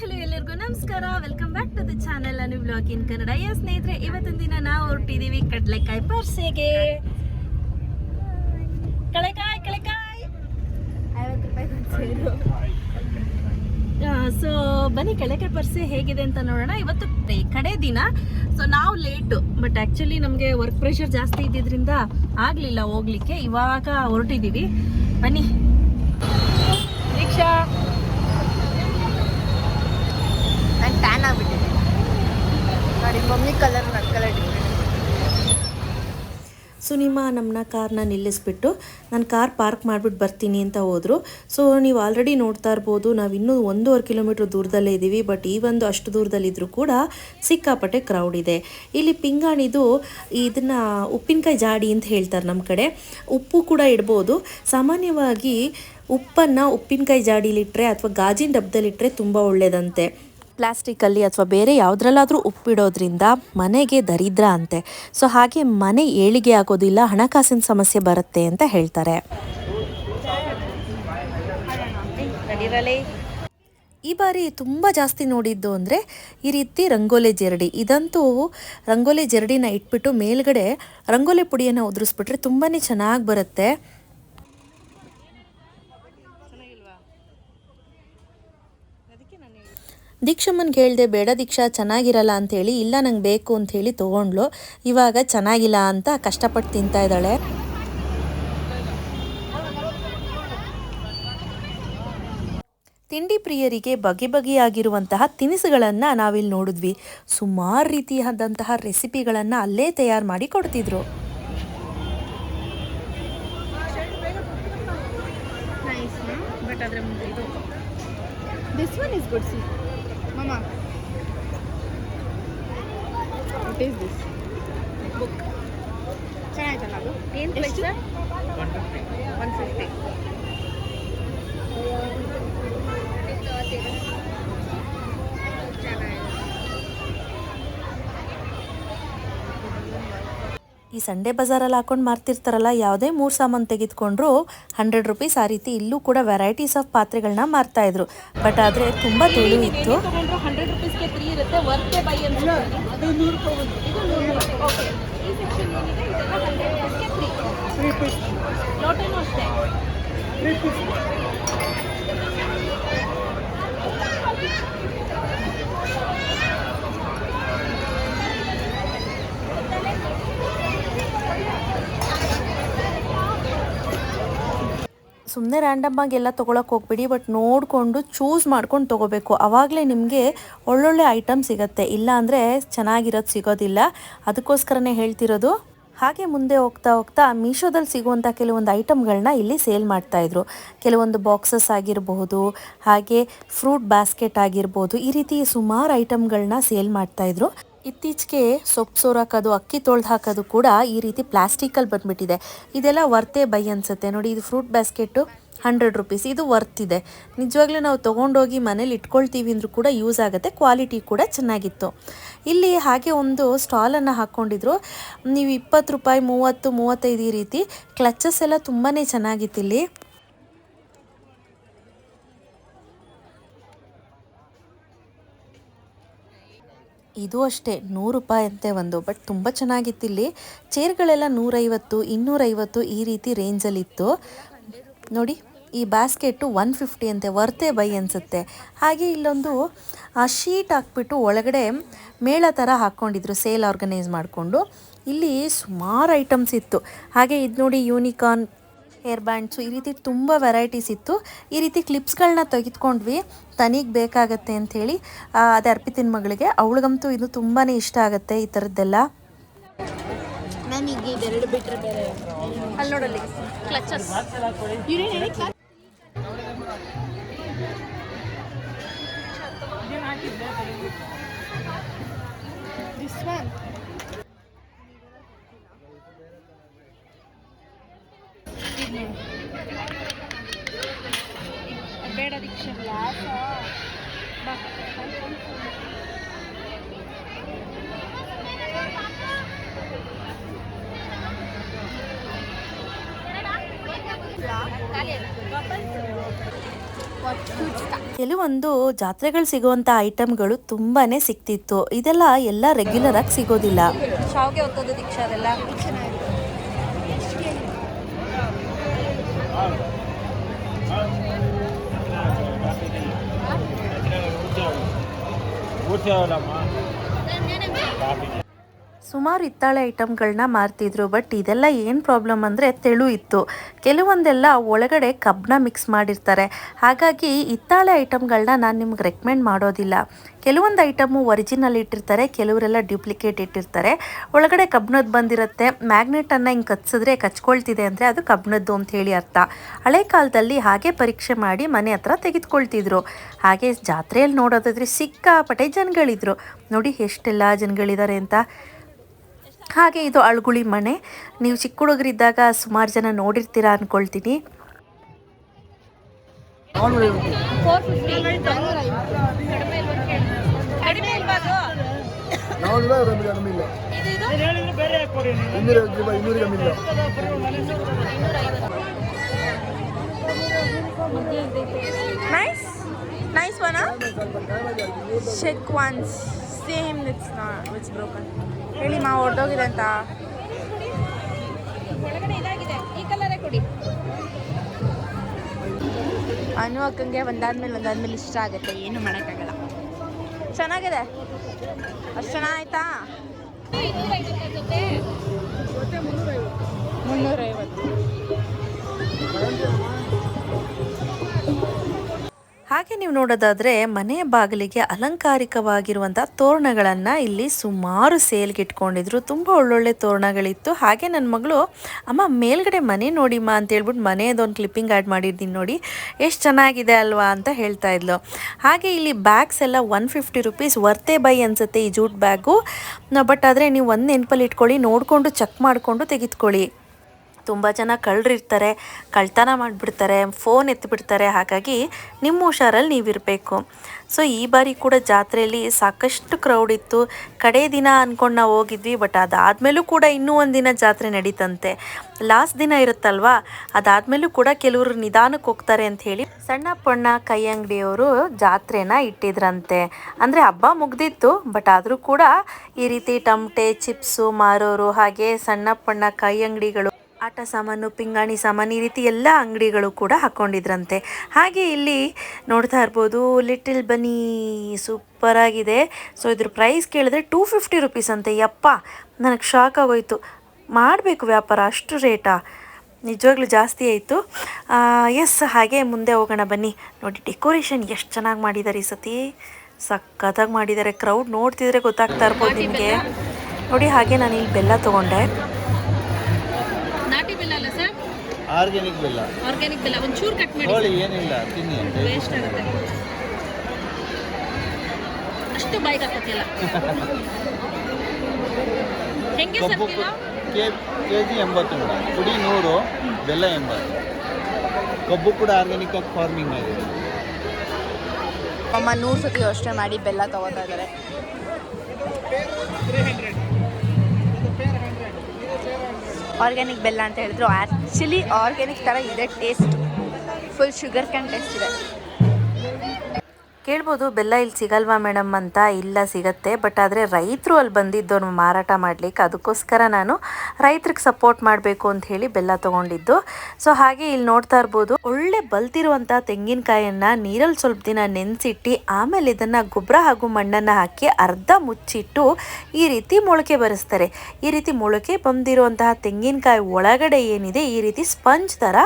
Hello ಎಲ್ಲರಿಗೂ ನಮಸ್ಕಾರ. Welcome back to the channel Anu blog in Kannada. Yeah ಸ್ನೇಹಿತರೆ, ಇವತ್ತಿನ ದಿನ ನಾವು ಹೊರಟಿದ್ದೀವಿ ಕಡಲೆಕಾಯಿ ಪರ್ಸೆಗೆ. ಕಳೆಕಾಯಿ ಕಳೆಕಾಯಿ. ಸೊ ಬನ್ನಿ, ಕಳೆಕಾಯಿ ಪರ್ಸೆ ಹೇಗಿದೆ ಅಂತ ನೋಡೋಣ. ಇವತ್ತು ಕಡೆ ದಿನ. ಸೊ ನಾವು ಲೇಟು ಬಟ್ ಆ್ಯಕ್ಚುಲಿ ನಮಗೆ ವರ್ಕ್ ಪ್ರೆಷರ್ ಜಾಸ್ತಿ ಇದ್ದಿದ್ದರಿಂದ ಆಗಲಿಲ್ಲ ಹೋಗ್ಲಿಕ್ಕೆ. ಇವಾಗ ಹೊರಟಿದ್ದೀವಿ ಬನ್ನಿ. ದೀಕ್ಷಾ ನಾನು ಟ್ಯಾನ್ ಆಗಿಬಿಟ್ಟಿದೆ. ನೋಡಿ, ಮಮ್ಮಿ ಕಲರ್ ನನ್ನ ಕಲರ್ ಡಿಫ್ರೆಂಟ್ ಸುನಿಮಾ ನಮ್ಮನ್ನ ಕಾರ್ನ ನಿಲ್ಲಿಸ್ಬಿಟ್ಟು ನಾನು ಕಾರ್ ಪಾರ್ಕ್ ಮಾಡಿಬಿಟ್ಟು ಬರ್ತೀನಿ ಅಂತ ಹೋದರು. ಸೊ ನೀವು ಆಲ್ರೆಡಿ ನೋಡ್ತಾ ಇರ್ಬೋದು, ನಾವು ಇನ್ನೂ ಒಂದೂವರೆ ಕಿಲೋಮೀಟ್ರ್ ದೂರದಲ್ಲೇ ಇದ್ದೀವಿ ಬಟ್ ಈ ಒಂದು ಅಷ್ಟು ದೂರದಲ್ಲಿದ್ದರೂ ಕೂಡ ಸಿಕ್ಕಾಪಟ್ಟೆ ಕ್ರೌಡ್ ಇದೆ. ಇಲ್ಲಿ ಪಿಂಗಾಣಿದು ಇದನ್ನು ಉಪ್ಪಿನಕಾಯಿ ಜಾಡಿ ಅಂತ ಹೇಳ್ತಾರೆ ನಮ್ಮ ಕಡೆ. ಉಪ್ಪು ಕೂಡ ಇಡ್ಬೋದು. ಸಾಮಾನ್ಯವಾಗಿ ಉಪ್ಪನ್ನು ಉಪ್ಪಿನಕಾಯಿ ಜಾಡಿಲಿಟ್ಟರೆ ಅಥವಾ ಗಾಜಿನ ಡಬ್ಬದಲ್ಲಿಟ್ಟರೆ ತುಂಬ ಒಳ್ಳೆಯದಂತೆ ಪ್ಲಾಸ್ಟಿಕ್ಕಲ್ಲಿ ಅಥವಾ ಬೇರೆ ಯಾವುದ್ರಲ್ಲಾದರೂ ಉಪ್ಪಿಡೋದ್ರಿಂದ ಮನೆಗೆ ದರಿದ್ರ ಅಂತೆ. ಸೊ ಹಾಗೆ ಮನೆ ಏಳಿಗೆ ಆಗೋದಿಲ್ಲ, ಹಣಕಾಸಿನ ಸಮಸ್ಯೆ ಬರುತ್ತೆ ಅಂತ ಹೇಳ್ತಾರೆ. ಈ ಬಾರಿ ತುಂಬ ಜಾಸ್ತಿ ನೋಡಿದ್ದು ಅಂದರೆ ಈ ರೀತಿ ರಂಗೋಲಿ ಜರಡಿ. ಇದಂತೂ ರಂಗೋಲಿ ಜರಡಿನ ಇಟ್ಬಿಟ್ಟು ಮೇಲ್ಗಡೆ ರಂಗೋಲಿ ಪುಡಿಯನ್ನು ಉದುರಿಸ್ಬಿಟ್ರೆ ತುಂಬಾ ಚೆನ್ನಾಗಿ ಬರುತ್ತೆ. ದೀಕ್ಷಮ್ಮನ್ಗೆ ಹೇಳ್ದೆ ಬೇಡ ದೀಕ್ಷಾ ಚೆನ್ನಾಗಿರಲ್ಲ ಅಂತೇಳಿ ಇಲ್ಲ ನಂಗೆ ಬೇಕು ಅಂತ ಹೇಳಿ ತೊಗೊಂಡ್ಲು ಇವಾಗ ಚೆನ್ನಾಗಿಲ್ಲ ಅಂತ ಕಷ್ಟಪಟ್ಟು ತಿಂತಾ ಇದ್ದಾಳೆ. ತಿಂಡಿ ಪ್ರಿಯರಿಗೆ ಬಗೆ ಬಗೆಯಾಗಿರುವಂತಹ ತಿನಿಸುಗಳನ್ನು ನಾವಿಲ್ಲಿ ನೋಡಿದ್ವಿ. ಸುಮಾರು ರೀತಿಯಾದಂತಹ ರೆಸಿಪಿಗಳನ್ನು ಅಲ್ಲೇ ತಯಾರು ಮಾಡಿ ಕೊಡ್ತಿದ್ರು. ನೈಸ್ ಬಟ್ ಅದ್ರ ಮುಂದೆ ಇದು What is this? Book. Ten lecture? 150. 150. ಈ ಸಂಡೇ ಬಜಾರಲ್ಲಿ ಹಾಕೊಂಡು ಮಾರ್ತಿರ್ತಾರಲ್ಲ ಯಾವುದೇ ಮೂರು ಸಾಮಾನು ತೆಗೆದುಕೊಂಡ್ರು ಹಂಡ್ರೆಡ್ ರುಪೀಸ್ ಆ ರೀತಿ ಇಲ್ಲೂ ಕೂಡ ವೆರೈಟೀಸ್ ಆಫ್ ಪಾತ್ರೆಗಳನ್ನ ಮಾರ್ತಾ ಇದ್ರು. ಬಟ್ ಆದರೆ ತುಂಬ ತುಳು ಇತ್ತು. ತಗೊಂಡ್ರು ಹಂಡ್ರೆಡ್ ರುಪೀಸ್ಗೆ ಫ್ರೀ ಇರುತ್ತೆ ವರ್ತೆ ಬೈ ಅಂತ ಇದು ನೂರು ರೂಪಾಯಿ ಇದು ನೂರು ಓಕೆ ಈ ಸೆಕ್ಷನ್ ಏನಿದೆ ಇದೆಲ್ಲ ಹಂಡ್ರೆಡ್ ರುಪೀಸ್ಗೆ ಫ್ರೀ ಲೋಟನೂ ಅಷ್ಟೇ ಸುಮ್ಮನೆ ರ್ಯಾಂಡಮ್ ಆಗಿ ಎಲ್ಲ ತೊಗೊಳಕ್ಕೆ ಹೋಗ್ಬಿಡಿ ಬಟ್ ನೋಡಿಕೊಂಡು ಚೂಸ್ ಮಾಡ್ಕೊಂಡು ತೊಗೋಬೇಕು. ಅವಾಗಲೇ ನಿಮಗೆ ಒಳ್ಳೊಳ್ಳೆ ಐಟಮ್ ಸಿಗುತ್ತೆ. ಇಲ್ಲ ಅಂದರೆ ಚೆನ್ನಾಗಿರೋದು ಸಿಗೋದಿಲ್ಲ. ಅದಕ್ಕೋಸ್ಕರನೇ ಹೇಳ್ತಿರೋದು. ಹಾಗೆ ಮುಂದೆ ಹೋಗ್ತಾ ಹೋಗ್ತಾ ಮೀಶೋದಲ್ಲಿ ಸಿಗುವಂಥ ಕೆಲವೊಂದು ಐಟಮ್ಗಳನ್ನ ಇಲ್ಲಿ ಸೇಲ್ ಮಾಡ್ತಾಯಿದ್ರು ಕೆಲವೊಂದು ಬಾಕ್ಸಸ್ ಆಗಿರಬಹುದು, ಹಾಗೆ ಫ್ರೂಟ್ ಬಾಸ್ಕೆಟ್ ಆಗಿರ್ಬೋದು ಈ ರೀತಿ ಸುಮಾರು ಐಟಮ್ಗಳನ್ನ ಸೇಲ್ ಮಾಡ್ತಾಯಿದ್ರು ಇತ್ತೀಚೆಗೆ ಸೊಪ್ಪು ಸೋರಾಕೋದು, ಅಕ್ಕಿ ತೊಳೆದು ಹಾಕೋದು ಕೂಡ ಈ ರೀತಿ ಪ್ಲಾಸ್ಟಿಕಲ್ಲಿ ಬಂದುಬಿಟ್ಟಿದೆ. ಇದೆಲ್ಲ ವರ್ತೆ ಬೈ ಅನ್ಸುತ್ತೆ. ನೋಡಿ, ಇದು ಫ್ರೂಟ್ ಬ್ಯಾಸ್ಕೆಟು, ಹಂಡ್ರೆಡ್ ರುಪೀಸ್. ಇದು ವರ್ತ್ ಇದೆ ನಿಜವಾಗ್ಲೂ ನಾವು ತೊಗೊಂಡೋಗಿ ಮನೇಲಿ ಇಟ್ಕೊಳ್ತೀವಿ ಅಂದರೂ ಕೂಡ ಯೂಸ್ ಆಗುತ್ತೆ. ಕ್ವಾಲಿಟಿ ಕೂಡ ಚೆನ್ನಾಗಿತ್ತು. ಇಲ್ಲಿ ಹಾಗೆ ಒಂದು ಸ್ಟಾಲನ್ನು ಹಾಕ್ಕೊಂಡಿದ್ರು. ನೀವು ಇಪ್ಪತ್ತು ರೂಪಾಯಿ, ಮೂವತ್ತು, ಮೂವತ್ತೈದು ಈ ರೀತಿ. ಕ್ಲಚಸ್ ಎಲ್ಲ ತುಂಬಾ ಚೆನ್ನಾಗಿತ್ತು ಇಲ್ಲಿ. ಇದು ಅಷ್ಟೇ, ನೂರು ರೂಪಾಯಿ ಅಂತೆ ಒಂದು, ಬಟ್ ತುಂಬ ಚೆನ್ನಾಗಿತ್ತು ಇಲ್ಲಿ. ಚೇರ್ಗಳೆಲ್ಲ ನೂರೈವತ್ತು, ಇನ್ನೂರೈವತ್ತು ಈ ರೀತಿ ರೇಂಜಲ್ಲಿತ್ತು. ನೋಡಿ, ಈ ಬ್ಯಾಸ್ಕೆಟು ಒನ್ ಫಿಫ್ಟಿ ಅಂತೆ ವರ್ತೆ ಬೈ ಅನಿಸುತ್ತೆ. ಹಾಗೆ ಇಲ್ಲೊಂದು, ಆ ಶೀಟ್ ಹಾಕ್ಬಿಟ್ಟು ಒಳಗಡೆ ಮೇಳ ಥರ ಹಾಕ್ಕೊಂಡಿದ್ರು, ಸೇಲ್ ಆರ್ಗನೈಸ್ ಮಾಡಿಕೊಂಡು. ಇಲ್ಲಿ ಸುಮಾರು ಐಟಮ್ಸ್ ಇತ್ತು. ಹಾಗೆ ಇದು ನೋಡಿ ಯೂನಿಕಾರ್ನ್ ಹೇರ್ ಬ್ಯಾಂಡ್ಸು ಈ ರೀತಿ ತುಂಬ ವೆರೈಟೀಸ್ ಇತ್ತು. ಈ ರೀತಿ ಕ್ಲಿಪ್ಸ್ಗಳನ್ನ ತೆಗೆದುಕೊಂಡ್ವಿ. ತನಿಗೆ ಬೇಕಾಗತ್ತೆ ಅಂಥೇಳಿ ಅದೇ ಅರ್ಪಿತಿನ ಮಗಳಿಗೆ. ಅವಳಿಗಂತೂ ಇದು ತುಂಬಾ ಇಷ್ಟ ಆಗುತ್ತೆ ಈ ಥರದ್ದೆಲ್ಲ. ನನಗೆ ಎರಡು ಬಿಟ್ಟರೆ ಬೇರೆ ಅಲ್ಲಿ ನೋಡಲ್ಲಿ. ಕ್ಲಚಸ್ ಕೆಲವೊಂದು ಜಾತ್ರೆಗಳು ಸಿಗುವಂತ ಐಟಮ್ಗಳು ತುಂಬಾನೇ ಸಿಕ್ತಿತ್ತು. ಇದೆಲ್ಲ ಎಲ್ಲ ರೆಗ್ಯುಲರ್ ಆಗಿ ಸಿಗೋದಿಲ್ಲ. ಶಾವ್ಗೆ ಹೊತ್ತೋದು ದೀಕ್ಷಾ ಅದೆಲ್ಲ. ಸುಮಾರು ಹಿತ್ತಾಳೆ ಐಟಮ್ಗಳನ್ನ ಮಾರ್ತಿದ್ರು, ಬಟ್ ಇದೆಲ್ಲ ಏನು ಪ್ರಾಬ್ಲಮ್ ಅಂದರೆ ತೆಳು ಇತ್ತು. ಕೆಲವೊಂದೆಲ್ಲ ಒಳಗಡೆ ಕಬ್ಬನ ಮಿಕ್ಸ್ ಮಾಡಿರ್ತಾರೆ. ಹಾಗಾಗಿ ಹಿತ್ತಾಳೆ ಐಟಮ್ಗಳನ್ನ ನಾನು ನಿಮ್ಗೆ ರೆಕಮೆಂಡ್ ಮಾಡೋದಿಲ್ಲ. ಕೆಲವೊಂದು ಐಟಮು ಒರಿಜಿನಲ್ ಇಟ್ಟಿರ್ತಾರೆ, ಕೆಲವರೆಲ್ಲ ಡ್ಯೂಪ್ಲಿಕೇಟ್ ಇಟ್ಟಿರ್ತಾರೆ. ಒಳಗಡೆ ಕಬ್ಬಣದ್ದು ಬಂದಿರುತ್ತೆ. ಮ್ಯಾಗ್ನೆಟನ್ನು ಹಿಂಗೆ ಕಚ್ಚಿದ್ರೆ ಕಚ್ಕೊಳ್ತಿದೆ ಅಂದರೆ ಅದು ಕಬ್ಬನದ್ದು ಅಂತ ಹೇಳಿ ಅರ್ಥ. ಹಳೆ ಕಾಲದಲ್ಲಿ ಹಾಗೆ ಪರೀಕ್ಷೆ ಮಾಡಿ ಮನೆ ಹತ್ರ ತೆಗೆದುಕೊಳ್ತಿದ್ರು. ಹಾಗೆ ಜಾತ್ರೆಯಲ್ಲಿ ನೋಡೋದಾದ್ರೆ ಸಿಕ್ಕಾಪಟ್ಟೆ ಜನಗಳಿದ್ರು. ನೋಡಿ ಎಷ್ಟೆಲ್ಲ ಜನಗಳಿದ್ದಾರೆ ಅಂತ. ಹಾಗೆ ಇದು ಅಳ್ಗುಳಿ ಮನೆ ನೀವು ಚಿಕ್ಕ ಹುಡುಗರಿದ್ದಾಗ ಸುಮಾರು ಜನ ನೋಡಿರ್ತೀರಾ ಅನ್ಕೊಳ್ತೀನಿ Nice one, huh? ಇಲ್ವಾ once. Same, it's not, ಇಲ್ಲ ಇನ್ನೂರ ಹೇಳಿ ಮಾ ಹೊಡೆದೋಗಿದೆ ಅಂತ. ಅನು ಅಕ್ಕಂಗೆ ಒಂದಾದ್ಮೇಲೆ ಒಂದಾದ್ಮೇಲೆ ಇಷ್ಟ ಆಗುತ್ತೆ ಏನು ಮಾಡೋಕ್ಕಾಗಲ್ಲ. ಚೆನ್ನಾಗಿದೆ. ಅಷ್ಟು ಚೆನ್ನಾಯ್ತಾ ಹಾಗೆ ನೀವು ನೋಡೋದಾದ್ರೆ ಮನೆ ಬಾಗಿಲಿಗೆ ಅಲಂಕಾರಿಕವಾಗಿರುವಂಥ ತೋರಣಗಳನ್ನು ಇಲ್ಲಿ ಸುಮಾರು ಸೇಲ್ಗೆ ಇಟ್ಕೊಂಡಿದ್ರು ತುಂಬ ಒಳ್ಳೊಳ್ಳೆ ತೋರಣಗಳಿತ್ತು. ಹಾಗೆ ನನ್ನ ಮಗಳು, ಅಮ್ಮ, ಮೇಲ್ಗಡೆ ಮನೆ ನೋಡಿಮ್ಮ ಅಂತ ಹೇಳ್ಬಿಟ್ಟು ಮನೆಯದೊಂದು ಕ್ಲಿಪ್ಪಿಂಗ್ ಆ್ಯಡ್ ಮಾಡಿದ್ದೀನಿ ನೋಡಿ, ಎಷ್ಟು ಚೆನ್ನಾಗಿದೆ ಅಲ್ವಾ? ಅಂತ ಹೇಳ್ತಾ ಇದ್ಲು. ಹಾಗೆ ಇಲ್ಲಿ ಬ್ಯಾಗ್ಸ್ ಎಲ್ಲ ಒನ್ ಫಿಫ್ಟಿ ರುಪೀಸ್ ವರ್ತೆ ಬೈ ಅನ್ಸುತ್ತೆ ಈ ಜೂಟ್ ಬ್ಯಾಗು. ಬಟ್ ಆದರೆ ನೀವು ಒಂದು ನೆನಪಲ್ಲಿ ಇಟ್ಕೊಳ್ಳಿ, ನೋಡಿಕೊಂಡು ಚೆಕ್ ಮಾಡಿಕೊಂಡು ತೆಗೆದುಕೊಳ್ಳಿ. ತುಂಬ ಜನ ಕಳ್ಳರಿರ್ತಾರೆ ಕಳ್ತನ ಮಾಡಿಬಿಡ್ತಾರೆ ಫೋನ್ ಎತ್ತಿಬಿಡ್ತಾರೆ ಹಾಗಾಗಿ ನಿಮ್ಮ ಹುಷಾರಲ್ಲಿ ನೀವಿರಬೇಕು. ಸೊ ಈ ಬಾರಿ ಕೂಡ ಜಾತ್ರೆಯಲ್ಲಿ ಸಾಕಷ್ಟು ಕ್ರೌಡ್ ಇತ್ತು. ಕಡೇ ದಿನ ಅಂದ್ಕೊಂಡು ನಾವು ಹೋಗಿದ್ವಿ ಬಟ್ ಅದಾದಮೇಲೂ ಕೂಡ ಇನ್ನೂ ಒಂದಿನ ಜಾತ್ರೆ ನಡೀತಂತೆ. ಲಾಸ್ಟ್ ದಿನ ಇರುತ್ತಲ್ವಾ? ಅದಾದಮೇಲೂ ಕೂಡ ಕೆಲವರು ನಿಧಾನಕ್ಕೆ ಹೋಗ್ತಾರೆ ಅಂತ ಹೇಳಿ ಸಣ್ಣ ಪಣ್ಣ ಕೈ ಅಂಗಡಿಯವರು ಜಾತ್ರೆನ ಇಟ್ಟಿದ್ರಂತೆ. ಅಂದರೆ ಹಬ್ಬ ಮುಗ್ದಿತ್ತು ಬಟ್ ಆದರೂ ಕೂಡ ಈ ರೀತಿ ಟಮಟೆ, ಚಿಪ್ಸು, ಮಾರೋರು ಹಾಗೆ ಸಣ್ಣ ಪಣ್ಣ ಕೈ ಅಂಗಡಿಗಳು ಆಟ ಸಾಮಾನು, ಪಿಂಗಾಣಿ ಸಾಮಾನು ಈ ರೀತಿ ಎಲ್ಲ ಅಂಗಡಿಗಳು ಕೂಡ ಹಾಕ್ಕೊಂಡಿದ್ರಂತೆ ಹಾಗೆ ಇಲ್ಲಿ ನೋಡ್ತಾ ಇರ್ಬೋದು, ಲಿಟಿಲ್ ಬನಿ ಸೂಪರ್ ಆಗಿದೆ. ಸೊ ಇದ್ರ ಪ್ರೈಸ್ ಕೇಳಿದ್ರೆ ಟೂ ಫಿಫ್ಟಿ ರುಪೀಸ್ ಅಂತೆ. ಯಪ್ಪ, ನನಗೆ ಶಾಕ್ ಆಗೋಯ್ತು. ಮಾಡಬೇಕು ವ್ಯಾಪಾರ, ಅಷ್ಟು ರೇಟಾ ನಿಜವಾಗ್ಲೂ ಜಾಸ್ತಿ ಆಯಿತು. ಎಸ್ ಹಾಗೆ ಮುಂದೆ ಹೋಗೋಣ ಬನ್ನಿ. ನೋಡಿ ಡೆಕೋರೇಷನ್ ಎಷ್ಟು ಚೆನ್ನಾಗಿ ಮಾಡಿದ್ದಾರೆ ಈ ಸತಿ. ಸಖತ್ತಾಗಿ ಮಾಡಿದ್ದಾರೆ ಕ್ರೌಡ್ ನೋಡ್ತಿದ್ರೆ ಗೊತ್ತಾಗ್ತಾ ಇರ್ಬೋದು ನಿಮಗೆ. ನೋಡಿ, ಹಾಗೆ ನಾನು ಇಲ್ಲಿ ಬೆಲ್ಲ ತೊಗೊಂಡೆ. ಆರ್ಗ್ಯಾನಿಕ್ ಬೆಲ್ಲ. ಆರ್ಗ್ಯಾನಿಕ್ ಬೆಲ್ಲ ಒಂಚೂರು ಕಟ್ ಮಾಡಿ. ಕೋಳಿ ಏನಿಲ್ಲ ತಿನ್ನಿ. ವೇಸ್ಟ್ ಆಗುತ್ತೆ. ಅಷ್ಟು ಬಾಯಿಗೆ ಹಾಕತ್ತಿಲ್ಲ ಹೆಂಗೆ ಸರ್ ಕಬ್ಬು ಕಿಲೋ? ಕೆ ಕೆ ಜಿ ಎಂಬತ್ತು ಮೇಡಮ್. ಪುಡಿ ನೂರು ಬೆಲ್ಲ ಎಂಬತ್ತು. ಕಬ್ಬು ಕೂಡ ಆರ್ಗ್ಯಾನಿಕ್ ಆಗಿ ಫಾರ್ಮಿಂಗ್ ಆಗಿದೆ. ಅಮ್ಮ ನೂರು ಸತಿ ಯೋಚನೆ ಮಾಡಿ ಬೆಲ್ಲ ತಗೋತಾ ಇದ್ದಾರೆ. ಆರ್ಗ್ಯಾನಿಕ್ ಬೆಲ್ಲ ಅಂತ ಹೇಳಿದ್ರು. ಆ್ಯಕ್ಚುಲಿ ಆರ್ಗ್ಯಾನಿಕ್ ಥರ ಇದೆ taste full sugarcane taste ಇದೆ. ಕೇಳ್ಬೋದು, ಬೆಲ್ಲ ಇಲ್ಲಿ ಸಿಗಲ್ವಾ ಮೇಡಮ್ ಅಂತ? ಇಲ್ಲ, ಸಿಗತ್ತೆ. ಬಟ್ ಆದರೆ ರೈತರು ಅಲ್ಲಿ ಬಂದಿದ್ದವ್ರು ಮಾರಾಟ ಮಾಡಲಿಕ್ಕೆ ಅದಕ್ಕೋಸ್ಕರ ನಾನು ರೈತರಿಗೆ ಸಪೋರ್ಟ್ ಮಾಡಬೇಕು ಅಂತ ಹೇಳಿ ಬೆಲ್ಲ ತೊಗೊಂಡಿದ್ದು. ಸೊ ಹಾಗೆ ಇಲ್ಲಿ ನೋಡ್ತಾ ಇರ್ಬೋದು, ಒಳ್ಳೆ ಬಲ್ತಿರುವಂಥ ತೆಂಗಿನಕಾಯನ್ನು ನೀರಲ್ಲಿ ಸ್ವಲ್ಪ ದಿನ ನೆನೆಸಿಟ್ಟು, ಆಮೇಲೆ ಇದನ್ನು ಗೊಬ್ಬರ ಹಾಗೂ ಮಣ್ಣನ್ನು ಹಾಕಿ ಅರ್ಧ ಮುಚ್ಚಿಟ್ಟು ಈ ರೀತಿ ಮೊಳಕೆ ಬರೆಸ್ತಾರೆ. ಈ ರೀತಿ ಮೊಳಕೆ ಬಂದಿರುವಂತಹ ತೆಂಗಿನಕಾಯಿ ಒಳಗಡೆ ಏನಿದೆ, ಈ ರೀತಿ ಸ್ಪಂಜ್ ಥರ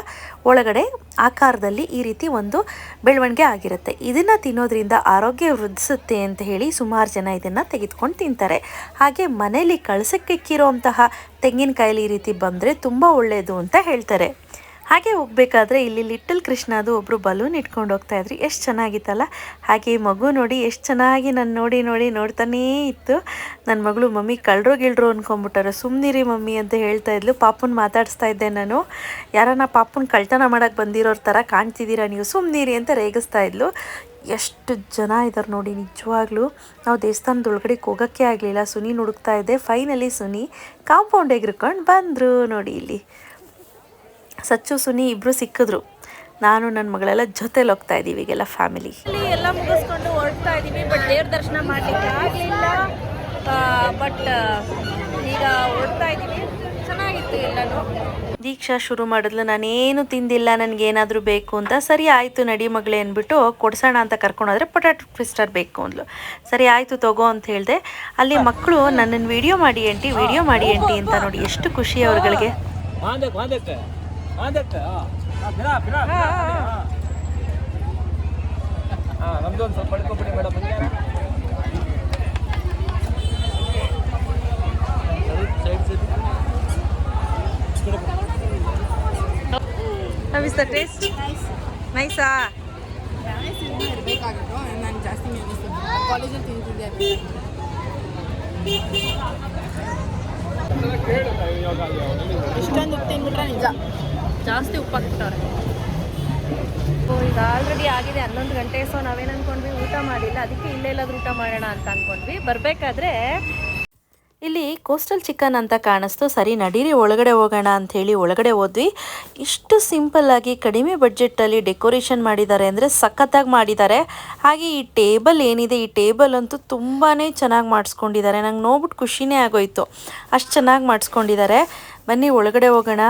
ಒಳಗಡೆ ಆಕಾರದಲ್ಲಿ ಈ ರೀತಿ ಒಂದು ಬೆಳವಣಿಗೆ ಆಗಿರುತ್ತೆ. ಇದನ್ನು ತಿನ್ನೋದ್ರಿಂದ ಆರೋಗ್ಯ ವೃದ್ಧಿಸುತ್ತೆ ಅಂತ ಹೇಳಿ ಸುಮಾರು ಜನ ಇದನ್ನು ತೆಗೆದುಕೊಂಡು ತಿಂತಾರೆ. ಹಾಗೆ ಮನೇಲಿ ಕಳಸಕ್ಕಿಕ್ಕಿರೋಂತಹ ತೆಂಗಿನಕಾಯಲ್ಲಿ ಈ ರೀತಿ ಬಂದರೆ ತುಂಬ ಒಳ್ಳೆಯದು ಅಂತ ಹೇಳ್ತಾರೆ. ಹಾಗೆ ಹೋಗ್ಬೇಕಾದ್ರೆ ಇಲ್ಲಿ ಲಿಟಲ್ ಕೃಷ್ಣದು ಒಬ್ಬರು ಬಲೂನ್ ಇಟ್ಕೊಂಡು ಹೋಗ್ತಾ ಇದ್ರಿ. ಎಷ್ಟು ಚೆನ್ನಾಗಿತ್ತಲ್ಲ? ಹಾಗೆ ಮಗು ನೋಡಿ ಎಷ್ಟು ಚೆನ್ನಾಗಿ ನಾನು ನೋಡಿ ನೋಡಿ ನೋಡ್ತಾನೇ ಇತ್ತು. ನನ್ನ ಮಗಳು, ಮಮ್ಮಿ, ಕಳ್ರು ಗಿಳ್ರು ಅನ್ಕೊಂಬಿಟ್ಟಾರೆ ಸುಮ್ಮನಿರಿ ಮಮ್ಮಿ ಅಂತ ಹೇಳ್ತಾ ಇದ್ಲು. ಪಾಪುನ್ ಮಾತಾಡಿಸ್ತಾ ಇದ್ದೆ ನಾನು. ಯಾರನ್ನ ಪಾಪುನ್ ಕಳ್ತನ ಮಾಡೋಕ್ಕೆ ಬಂದಿರೋರ ಥರ ಕಾಣ್ತಿದ್ದೀರಾ ನೀವು? ಸುಮ್ಮನಿರಿ ಅಂತ ರೇಗಿಸ್ತಾ ಇದ್ಲು. ಎಷ್ಟು ಜನ ಇದ್ದಾರೆ ನೋಡಿ ನಿಜವಾಗ್ಲೂ. ನಾವು ದೇವಸ್ಥಾನದ ಒಳಗಡೆಗೆ ಹೋಗೋಕ್ಕೆ ಆಗಲಿಲ್ಲ. ಸುನಿ ನುಡುಕ್ತಾ ಇದ್ದೆ ಫೈನಲಿ ಸುನಿ ಕಾಂಪೌಂಡ್ ಎಗ್ರಿಕೊಂಡು ಬಂದರು ನೋಡಿ ಇಲ್ಲಿ. ಸಚ್ಚು ಸುನಿ ಇಬ್ಬರು ಸಿಕ್ಕಿದ್ರು. ನಾನು ನನ್ನ ಮಗಳೆಲ್ಲ ಜೊತೆಲಿ ಹೋಗ್ತಾ ಇದ್ದೀವಿ ಈಗೆಲ್ಲ ಫ್ಯಾಮಿಲಿ ಎಲ್ಲ ಮುಗಿಸ್ಕೊಂಡು ಹೊರಡ್ತಾ ಇದ್ದೀವಿ ಬಟ್ ದೇವ್ರ ದರ್ಶನ ಮಾಡಲಿಕ್ಕೆ ಆಗಲಿಲ್ಲ. ಬಟ್ ಈಗ ಹೊರಡ್ತಾ ಇದ್ದೀವಿ. ಚೆನ್ನಾಗಿತ್ತು ಎಲ್ಲನೂ. ದೀಕ್ಷಾ ಶುರು ಮಾಡಿದ್ಲು ನಾನೇನು ತಿಂದಿಲ್ಲ ನನಗೆ ಏನಾದರೂ ಬೇಕು ಅಂತ. ಸರಿ ಆಯಿತು ನಡಿ ಮಗಳೇ ಅಂದ್ಬಿಟ್ಟು ಕೊಡ್ಸೋಣ ಅಂತ ಕರ್ಕೊಂಡೋದ್ರೆ ಪೊಟ್ಯಾಟೊ ಟ್ವಿಸ್ಟರ್ ಬೇಕು ಅಂದ್ಲು. ಸರಿ ಆಯಿತು ತಗೋ ಅಂತ ಹೇಳಿದೆ. ಅಲ್ಲಿ ಮಕ್ಕಳು ನನ್ನನ್ನು ವಿಡಿಯೋ ಮಾಡಿ ಎಂಟಿ ವಿಡಿಯೋ ಮಾಡಿ ಎಂಟಿ ಅಂತ ನೋಡಿ ಎಷ್ಟು ಖುಷಿ ಅವ್ರುಗಳಿಗೆ. ನಮ್ದು ಒಂದು ಸ್ವಲ್ಪ ಪಡ್ಕೊಬಿಡಿ madam How is the taste? ನೈಸಾ ಇರಬೇಕಾಗಿತ್ತು ನಾನು ಜಾಸ್ತಿ ಕಾಲೇಜಲ್ಲಿ ತಿಂತಿದ್ದೆ ಇಷ್ಟೊಂದು ಉಪ್ಪು ತಿಂದ್ಬಿಟ್ರೆ ನಿಜ. ಜಾಸ್ತಿ ಉಪ್ಪು ಹಾಕ್ತಾರೆ ಈಗ ಆಲ್ರೆಡಿ ಆಗಿದೆ, ಹನ್ನೊಂದು ಗಂಟೆ ಸೊ ನಾವೇನು ಅನ್ಕೊಂಡ್ವಿ, ಊಟ ಮಾಡಿಲ್ಲ, ಅದಕ್ಕೆ ಇಲ್ಲೇ ಎಲ್ಲಾದ್ರೂ ಊಟ ಮಾಡೋಣ ಅಂತ ಅನ್ಕೊಂಡ್ವಿ. ಬರಬೇಕಾದ್ರೆ ಇಲ್ಲಿ ಕೋಸ್ಟಲ್ ಚಿಕನ್ ಅಂತ ಕಾಣಿಸ್ತು. ಸರಿ, ನಡೀರಿ, ಒಳಗಡೆ ಹೋಗೋಣ ಅಂಥೇಳಿ ಒಳಗಡೆ ಹೋದ್ವಿ. ಇಷ್ಟು ಸಿಂಪಲ್ಲಾಗಿ ಕಡಿಮೆ ಬಡ್ಜೆಟಲ್ಲಿ ಡೆಕೋರೇಷನ್ ಮಾಡಿದ್ದಾರೆ ಅಂದರೆ ಸಖತ್ತಾಗಿ ಮಾಡಿದ್ದಾರೆ. ಹಾಗೆ ಈ ಟೇಬಲ್ ಏನಿದೆ, ಈ ಟೇಬಲ್ ಅಂತೂ ತುಂಬಾ ಚೆನ್ನಾಗಿ ಮಾಡಿಸ್ಕೊಂಡಿದ್ದಾರೆ. ನಂಗೆ ನೋಡ್ಬಿಟ್ಟು ಖುಷಿನೇ ಆಗೋಯ್ತು. ಅಷ್ಟು ಚೆನ್ನಾಗಿ ಮಾಡಿಸ್ಕೊಂಡಿದ್ದಾರೆ. ಬನ್ನಿ, ಒಳಗಡೆ ಹೋಗೋಣ.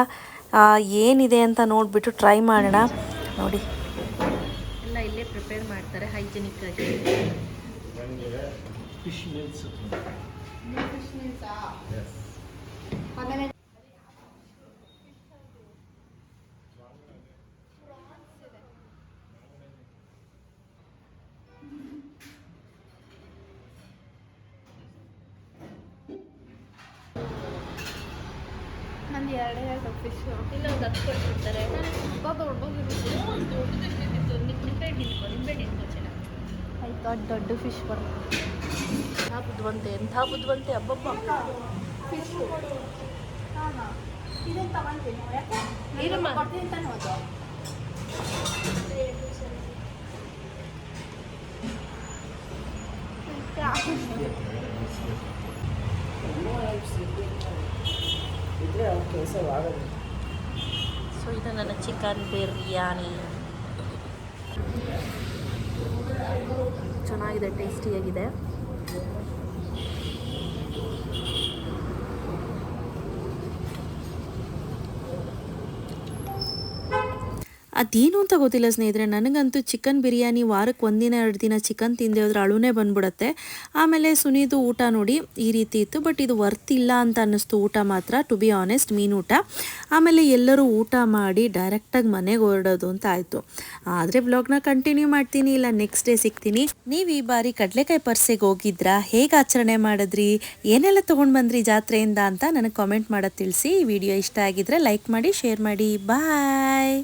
ಏನಿದೆ ಅಂತ ನೋಡಿಬಿಟ್ಟು ಟ್ರೈ ಮಾಡೋಣ. ನೋಡಿ. ಎಲ್ಲ ಇಲ್ಲೇ ಪ್ರಿಪೇರ್ ಮಾಡ್ತಾರೆ ಹೈಜಿನಿಕ್ ಆಗಿ. ಐ ಥಾಟ್ ದೊಡ್ಡ ಫಿಶ್ ಬರುತ್ತೆ ಎಂಥ ಬುದ್ಧಿವಂತೆ ಎಂಥ ಬುದ್ಧಿವಂತೆ ಹಬ್ಬಬ್ಬ ಇದನ್ನು ತಗೊಂತೀನಿ ಯಾಕೆ? ಇರಮ್ಮ. ಕೊಡ್ತೀನಿ ತಾನೆ ಅದು. ಸೊ ಇದು ನನ್ನ ಚಿಕನ್ ಬಿರಿಯಾನಿ ಚೆನ್ನಾಗಿದೆ ಟೇಸ್ಟಿಯಾಗಿದೆ. ಅದೇನು ಅಂತ ಗೊತ್ತಿಲ್ಲ ಸ್ನೇಹಿತರೆ. ನನಗಂತೂ ಚಿಕನ್ ಬಿರಿಯಾನಿ ವಾರಕ್ಕೆ ಒಂದಿನ, ಎರಡು ದಿನ ಚಿಕನ್ ತಿಂದೆ ಹೋದ್ರೆ ಅಳುನೇ ಬಂದ್ಬಿಡುತ್ತೆ. ಆಮೇಲೆ ಸುನೀದು ಊಟ ನೋಡಿ ಈ ರೀತಿ ಇತ್ತು. ಬಟ್ ಇದು ವರ್ತ್ ಇಲ್ಲ ಅಂತ ಅನ್ನಿಸ್ತು ಊಟ ಮಾತ್ರ, ಟು ಬಿ ಆನೆಸ್ಟ್, ಮೀನು ಊಟ. ಆಮೇಲೆ ಎಲ್ಲರೂ ಊಟ ಮಾಡಿ ಡೈರೆಕ್ಟಾಗಿ ಮನೆಗೆ ಹೊರಡೋದು ಅಂತ ಆಯಿತು. ಆದರೆ ಬ್ಲಾಗ್ನ ಕಂಟಿನ್ಯೂ ಮಾಡ್ತೀನಿ, ಇಲ್ಲ ನೆಕ್ಸ್ಟ್ ಡೇ ಸಿಗ್ತೀನಿ. ನೀವು ಈ ಬಾರಿ ಕಡಲೆಕಾಯಿ ಪರ್ಸೆಗೆ ಹೋಗಿದ್ರಾ? ಹೇಗೆ ಆಚರಣೆ ಮಾಡಿದ್ರಿ? ಏನೆಲ್ಲ ತೊಗೊಂಡು ಬಂದ್ರಿ ಜಾತ್ರೆಯಿಂದ ಅಂತ ನನಗೆ ಕಾಮೆಂಟ್ ಮಾಡೋದು ತಿಳಿಸಿ. ಈ ವಿಡಿಯೋ ಇಷ್ಟ ಆಗಿದ್ರೆ ಲೈಕ್ ಮಾಡಿ, ಶೇರ್ ಮಾಡಿ. ಬಾಯ್!